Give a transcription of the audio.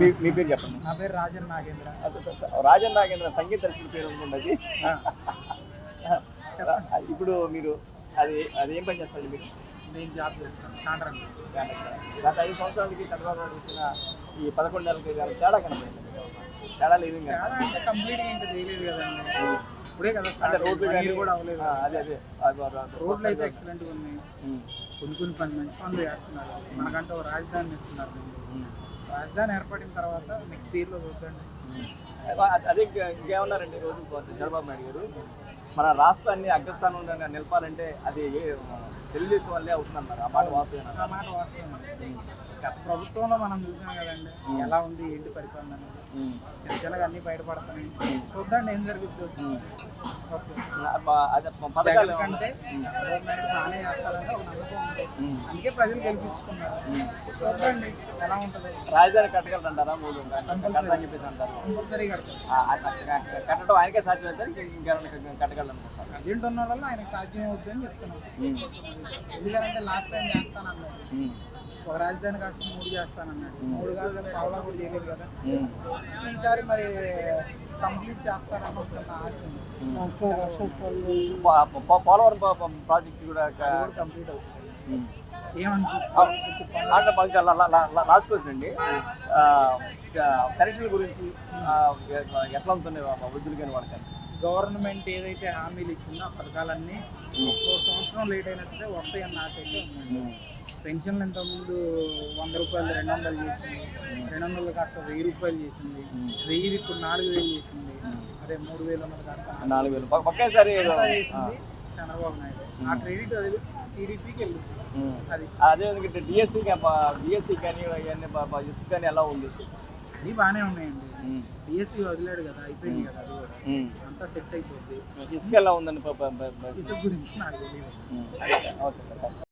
మీ పేరు చెప్పండి. నా పేరు రాజన్ నాగేంద్ర. రాజన్ నాగేంద్ర సంగీత దర్శకుడి పేరు ఉన్నది ఇప్పుడు మీరు అది అది ఏం పని చేస్తారు మీరు? నేను జాబ్ చేస్తాను కాంట్రాక్ట్ చేస్తాను. గత ఐదు సంవత్సరాలకి చంద్రబాబు నాయుడు ఇచ్చిన ఈ పదకొండు నెలలకి గాను తేడా కనపడింది. తేడా లేదు తేడా అంటే కంప్లీట్గా ఇంకా చేయలేదు కదండి. ఇప్పుడే కదా అంటే రోడ్లు కానీ కూడా అవ్వలేదు. అదే అదే. రోడ్లు అయితే ఎక్సలెంట్గా ఉన్నాయి. కొన్ని కొన్ని పని మంచి పనులు చేస్తున్నారు. మనకంటే ఒక రాజధాని ఇస్తున్నారు. రాజధాని ఏర్పడిన తర్వాత నెక్స్ట్ ఇయర్లో చూద్దండి. అదే- అదే ఇంకే- ఇంకేమన్నారండి రోజు? చంద్రబాబు నాయుడు గారు. మన రాష్ట్రాన్ని అగ్రస్థానంలో నిలపాలంటే అది తెలుగుదేశం వల్లే అవుతుందన్నారు. ఆ మాట వాస్తవేనా ఆ మాట వాస్తవం. గత ప్రభుత్వంలో మనం చూసాం కదండి ఎలా ఉంది ఏంటి పరిపాలన. చిన్న చిన్నగా అన్ని బయటపడుతున్నాయి చూద్దాండి ఏం జరుగుతుంది అదే పథకాలు కంటే బాగానే ఒక నమ్మకం ఉంది ఉమ్. అందుకే ప్రజలు గెలిపించుకున్నారు. చూద్దండి ఎలా ఉంటుంది. రాజధాని కట్టగలరంటారా? మూడు చెప్పేసి అంటారు. కంపల్సరీ కడతారు. కట్టడం ఆయనకే సాధ్యం అయితే ఇంకెవరైనా కట్టగలనుకుంటారు ప్రజెంట్ ఉన్న వల్ల ఆయనకు సాధ్యం అవుద్ది అని చెప్తున్నాం ఎందుకంటే లాస్ట్ టైం చేస్తానన్నాడు. ఒక రాజధాని కాస్త మూడు చేస్తానన్నాడు. మూడు కాదు కదా పావులా కూడా చేయలేదు కదా. ఈసారి మరి కంప్లీట్ చేస్తారని చిన్న ఆశ ఉంది. పోలవరం ప్రాజెక్ట్ కూడా కంప్లీట్ అవుతుంది. అంటే మాకు లాస్ట్ క్వశ్చన్ అండి. కరెక్షన్ల గురించి ఎట్లా ఉంటుంది వృద్ధులు కానీ వాళ్ళకి? గవర్నమెంట్ ఏదైతే హామీలు ఇచ్చిందో ఆ పథకాలన్నీ ఒక్కో సంవత్సరం లేట్ అయినా సరే వస్తాయన్న ఆశ అయితే ఉందండి పెన్షన్లు ఇంతకుముందు వంద రూపాయలు రెండు వందలు చేసింది. రెండు వందలు కాస్త వెయ్యి రూపాయలు చేసింది. వెయ్యి ఇప్పుడు నాలుగు వేలు చేసింది. అదే మూడు వేలు ఉన్నది కాస్త నాలుగు వేలు. ఒకేసారి చేసింది. చంద్రబాబు నాయుడు. ఆ క్రెడిట్ అది టీడీపీకి వెళ్ళింది. ఉమ్. అది. డిఎస్సి డిఎస్సి కానీ ఇవన్నీ ఇసుక కానీ ఎలా ఉంది? ఇది బాగానే ఉన్నాయండి. ఉమ్. డిఎస్సి వదిలేడు కదా అయిపోయింది కదా అది కూడా. ఉమ్. అంతా సెట్ ఇసుక ఎలా ఉందండి ఇసుక గురించి నాకు తెలియదు. ఉమ్. ఓకే. సార్